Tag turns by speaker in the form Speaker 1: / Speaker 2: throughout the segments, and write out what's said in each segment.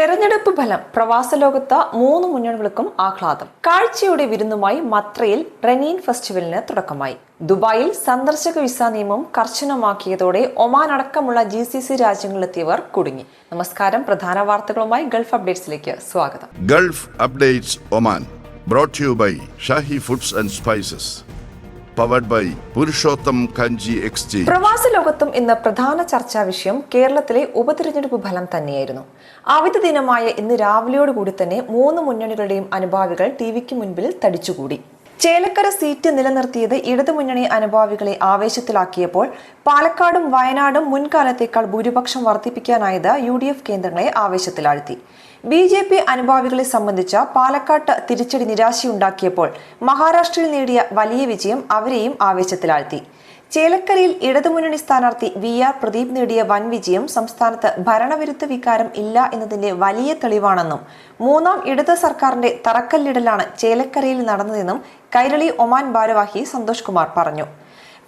Speaker 1: തെരഞ്ഞെടുപ്പ് ഫലം പ്രവാസ ലോകത്ത് മൂന്ന് മുന്നണികൾക്കും ആഹ്ലാദം. കാഴ്ചയുടെ വിരുന്നുമായി മത്രയിൽ റെനീൻ ഫെസ്റ്റിവലിന് തുടക്കമായി. ദുബായിൽ സന്ദർശക വിസ നിയമം കർശനമാക്കിയതോടെ ഒമാൻ അടക്കമുള്ള ജി സി സി രാജ്യങ്ങളിലെത്തിയവർ കുടുങ്ങി. നമസ്കാരം പ്രധാന വാർത്തകളുമായി ഗൾഫ് അപ്ഡേറ്റ്സിലേക്ക് സ്വാഗതം.
Speaker 2: Gulf updates Oman brought you by Shahi foods and spices powered by Purushottam Kanji exchange
Speaker 1: പ്രവാസ ലോകത്തും ഇന്ന് പ്രധാന ചർച്ചാ വിഷയം കേരളത്തിലെ ഉപതിരഞ്ഞെടുപ്പ് ഫലം തന്നെയായിരുന്നു. അവധി ദിനമായ ഇന്ന് രാവിലെയോടുകൂടി തന്നെ മൂന്ന് മുന്നണികളുടെയും അനുഭാവികൾ ടി വിക്ക് മുൻപിൽ തടിച്ചുകൂടി. ചേലക്കര സീറ്റ് നിലനിർത്തിയത് ഇടതുമുന്നണി അനുഭാവികളെ ആവേശത്തിലാക്കിയപ്പോൾ പാലക്കാടും വയനാടും മുൻകാലത്തേക്കാൾ ഭൂരിപക്ഷം വർദ്ധിപ്പിക്കാനായത് യു ഡി എഫ് കേന്ദ്രങ്ങളെ ആവേശത്തിലാഴ്ത്തി. ബി ജെ പി അനുഭാവികളെ സംബന്ധിച്ച പാലക്കാട്ട് തിരിച്ചടി നിരാശയുണ്ടാക്കിയപ്പോൾ മഹാരാഷ്ട്രയിൽ നേടിയ വലിയ വിജയം അവരെയും ആവേശത്തിലാഴ്ത്തി. ചേലക്കരയിൽ ഇടതുമുന്നണി സ്ഥാനാർത്ഥി വി ആർ പ്രദീപ് നേടിയ വൻ വിജയം സംസ്ഥാനത്ത് ഭരണവിരുദ്ധ വികാരം ഇല്ല എന്നതിന്റെ വലിയ തെളിവാണെന്നും മൂന്നാം ഇടത് സർക്കാരിന്റെ തറക്കല്ലിടലാണ് ചേലക്കരയിൽ നടന്നതെന്നും കൈരളി ഒമാൻ ഭാരവാഹി സന്തോഷ് കുമാർ പറഞ്ഞു.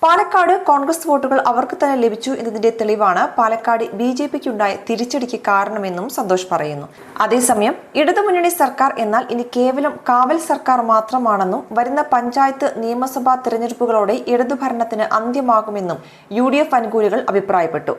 Speaker 1: പാലക്കാട് കോൺഗ്രസ് വോട്ടുകൾ അവർക്ക് തന്നെ ലഭിച്ചു എന്നതിന്റെ തെളിവാണ് പാലക്കാട് ബി ജെ പിക്കുണ്ടായ തിരിച്ചടിക്ക് കാരണമെന്നും സന്തോഷ് പറയുന്നു. അതേസമയം ഇടതുമുന്നണി സർക്കാർ എന്നാൽ ഇനി കേവലം കാവൽ സർക്കാർ മാത്രമാണെന്നും വരുന്ന പഞ്ചായത്ത് നിയമസഭാ തെരഞ്ഞെടുപ്പുകളോടെ ഇടതുഭരണത്തിന് അന്ത്യമാകുമെന്നും യു ഡി എഫ് അനുകൂലികൾ അഭിപ്രായപ്പെട്ടു.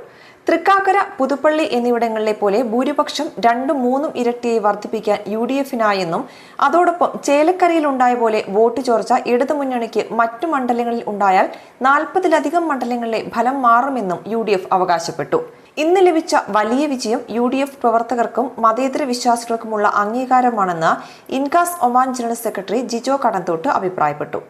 Speaker 1: തൃക്കാക്കര പുതുപ്പള്ളി എന്നിവിടങ്ങളിലെ പോലെ ഭൂരിപക്ഷം രണ്ടും മൂന്നും ഇരട്ടിയായി വർദ്ധിപ്പിക്കാൻ യു ഡി എഫിനായെന്നും അതോടൊപ്പം ചേലക്കരയിലുണ്ടായ പോലെ വോട്ട് ചോർച്ച ഇടതുമുന്നണിക്ക് മറ്റു മണ്ഡലങ്ങളിൽ ഉണ്ടായാൽ നാൽപ്പതിലധികം മണ്ഡലങ്ങളിലെ ഫലം മാറുമെന്നും യു അവകാശപ്പെട്ടു. ഇന്ന് ലഭിച്ച വലിയ വിജയം യു ഡി എഫ് പ്രവർത്തകർക്കും മതേതര വിശ്വാസികൾക്കുമുള്ള അംഗീകാരമാണെന്ന് INCAS Oman general secretary Jijo Kadanthottu അഭിപ്രായപ്പെട്ടു.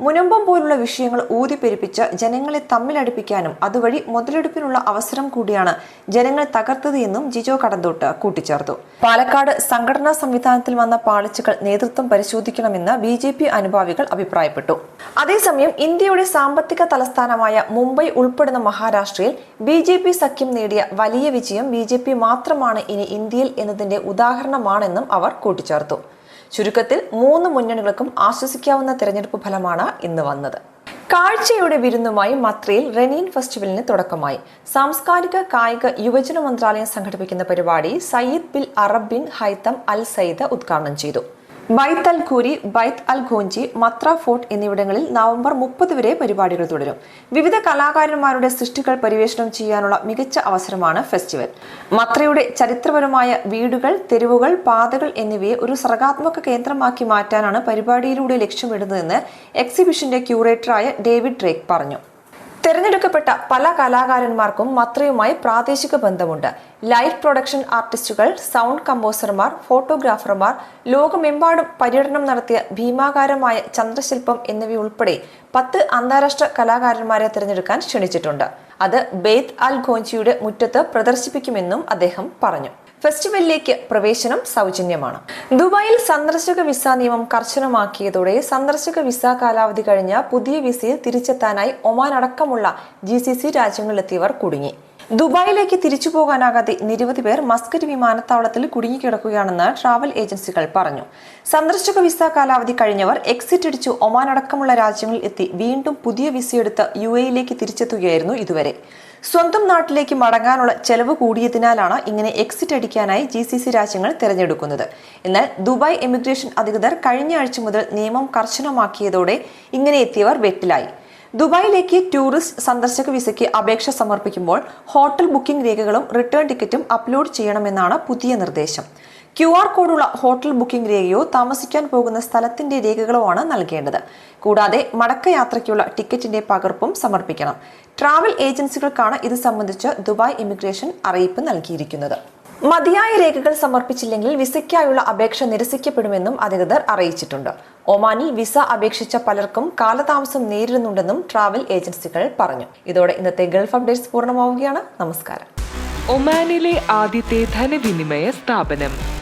Speaker 1: മുനമ്പം പോലുള്ള വിഷയങ്ങൾ ഊതിപ്പെരിപ്പിച്ച് ജനങ്ങളെ തമ്മിലടുപ്പിക്കാനും അതുവഴി മുതലെടുപ്പിനുള്ള അവസരം കൂടിയാണ് ജനങ്ങൾ തകർത്തത് എന്നും ജിജോ കടന്തോട്ട് കൂട്ടിച്ചേർത്തു. പാലക്കാട് സംഘടനാ സംവിധാനത്തിൽ വന്ന പാളിച്ചകൾ നേതൃത്വം പരിശോധിക്കണമെന്ന് ബി ജെ പി അനുഭാവികൾ അഭിപ്രായപ്പെട്ടു. അതേസമയം ഇന്ത്യയുടെ സാമ്പത്തിക തലസ്ഥാനമായ മുംബൈ ഉൾപ്പെടുന്ന മഹാരാഷ്ട്രയിൽ ബി ജെ പി സഖ്യം നേടിയ വലിയ വിജയം ബി ജെ പി മാത്രമാണ് ഇനി ഇന്ത്യയിൽ എന്നതിന്റെ ഉദാഹരണമാണെന്നും അവർ കൂട്ടിച്ചേർത്തു. ചുരുക്കത്തിൽ മൂന്ന് മുന്നണികൾക്കും ആശ്വസിക്കാവുന്ന തെരഞ്ഞെടുപ്പ് ഫലമാണ് ഇന്ന് വന്നത്. കാഴ്ചയുടെ വിരുന്നുമായി മത്രയിൽ റെനീൻ ഫെസ്റ്റിവലിന് തുടക്കമായി. സാംസ്കാരിക കായിക യുവജന മന്ത്രാലയം സംഘടിപ്പിക്കുന്ന പരിപാടി Sayyid Bilarab bin Haitham al Said ഉദ്ഘാടനം ചെയ്തു. ബൈത്ത് അൽ ഖൂരി ബൈത്ത് അൽ ഖോഞ്ചി മത്ര ഫോർട്ട് എന്നിവിടങ്ങളിൽ നവംബർ മുപ്പത് വരെ പരിപാടികൾ തുടരും. വിവിധ കലാകാരന്മാരുടെ സൃഷ്ടികൾ പരിവേഷണം ചെയ്യാനുള്ള മികച്ച അവസരമാണ് ഫെസ്റ്റിവൽ. മത്രയുടെ ചരിത്രപരമായ വീടുകൾ തെരുവുകൾ പാതകൾ എന്നിവയെ ഒരു സർഗാത്മക കേന്ദ്രമാക്കി മാറ്റാനാണ് പരിപാടിയിലൂടെ ലക്ഷ്യമിടുന്നതെന്ന് എക്സിബിഷന്റെ ക്യൂറേറ്ററായ ഡേവിഡ് ഡ്രേക്ക് പറഞ്ഞു. തെരഞ്ഞെടുക്കപ്പെട്ട പല കലാകാരന്മാർക്കും മത്രയുമായി പ്രാദേശിക ബന്ധമുണ്ട്. ലൈറ്റ് പ്രൊഡക്ഷൻ ആർട്ടിസ്റ്റുകൾ സൗണ്ട് കമ്പോസർമാർ ഫോട്ടോഗ്രാഫർമാർ ലോകമെമ്പാടും പര്യടനം നടത്തിയ ഭീമാകാരമായ ചന്ദ്രശില്പം എന്നിവയുൾപ്പെടെ പത്ത് അന്താരാഷ്ട്ര കലാകാരന്മാരെ തിരഞ്ഞെടുക്കാൻ ക്ഷണിച്ചിട്ടുണ്ട്. അത് ബെയ്ത്ത് അൽ ഖോഞ്ചിയുടെ മുറ്റത്ത് പ്രദർശിപ്പിക്കുമെന്നും അദ്ദേഹം പറഞ്ഞു. ഫെസ്റ്റിവലിലേക്ക് പ്രവേശനം സൗജന്യമാണ്. ദുബായിൽ സന്ദർശക വിസ നിയമം കർശനമാക്കിയതോടെ സന്ദർശക വിസ കാലാവധി കഴിഞ്ഞ പുതിയ വിസയിൽ തിരിച്ചെത്താനായി ഒമാൻ അടക്കമുള്ള ജി സി സി രാജ്യങ്ങളിലെത്തിയവർ കുടുങ്ങി. ദുബായിലേക്ക് തിരിച്ചു പോകാനാകാതെ നിരവധി പേർ മസ്കറ്റ് വിമാനത്താവളത്തിൽ കുടുങ്ങിക്കിടക്കുകയാണെന്ന് ട്രാവൽ ഏജൻസികൾ പറഞ്ഞു. സന്ദർശക വിസ കാലാവധി കഴിഞ്ഞവർ എക്സിറ്റ് അടിച്ചു ഒമാൻ അടക്കമുള്ള രാജ്യങ്ങളിൽ എത്തി വീണ്ടും പുതിയ വിസയെടുത്ത് യു എയിലേക്ക് തിരിച്ചെത്തുകയായിരുന്നു ഇതുവരെ. സ്വന്തം നാട്ടിലേക്ക് മടങ്ങാനുള്ള ചെലവ് കൂടിയതിനാലാണ് ഇങ്ങനെ എക്സിറ്റ് അടിക്കാനായി ജി സി സി രാജ്യങ്ങൾ തിരഞ്ഞെടുക്കുന്നത്. എന്നാൽ ദുബായ് എമിഗ്രേഷൻ അധികൃതർ കഴിഞ്ഞ ആഴ്ച മുതൽ നിയമം കർശനമാക്കിയതോടെ ഇങ്ങനെ എത്തിയവർ വെട്ടിലായി. ദുബായിലേക്ക് ടൂറിസ്റ്റ് സന്ദർശക വിസയ്ക്ക് അപേക്ഷ സമർപ്പിക്കുമ്പോൾ ഹോട്ടൽ ബുക്കിംഗ് രേഖകളും റിട്ടേൺ ടിക്കറ്റും അപ്ലോഡ് ചെയ്യണമെന്നാണ് പുതിയ നിർദ്ദേശം. ക്യു ആർ കോഡുള്ള ഹോട്ടൽ ബുക്കിംഗ് രേഖയോ താമസിക്കാൻ പോകുന്ന സ്ഥലത്തിന്റെ രേഖകളോ ആണ് നൽകേണ്ടത്. കൂടാതെ മടക്കയാത്രയ്ക്കുള്ള ടിക്കറ്റിന്റെ പകർപ്പും സമർപ്പിക്കണം. ട്രാവൽ ഏജൻസികൾക്കാണ് ഇത് സംബന്ധിച്ച് ദുബായ് ഇമിഗ്രേഷൻ അറിയിപ്പ് നൽകിയിരിക്കുന്നത്. മതിയായ രേഖകൾ സമർപ്പിച്ചില്ലെങ്കിൽ വിസയ്ക്കായുള്ള അപേക്ഷ നിരസിക്കപ്പെടുമെന്നും അധികൃതർ അറിയിച്ചിട്ടുണ്ട്. ഒമാനിൽ വിസ അപേക്ഷിച്ച പലർക്കും കാലതാമസം നേരിടുന്നുണ്ടെന്നും ട്രാവൽ ഏജൻസികൾ പറഞ്ഞു. ഇതോടെ ഇന്നത്തെ ഗൾഫ് അപ്ഡേറ്റ്സ് പൂർണമാവുകയാണ്. നമസ്കാരം.
Speaker 3: ഒമാനിലെ ആദ്യത്തെ ധനവിനിമയ സ്ഥാപനം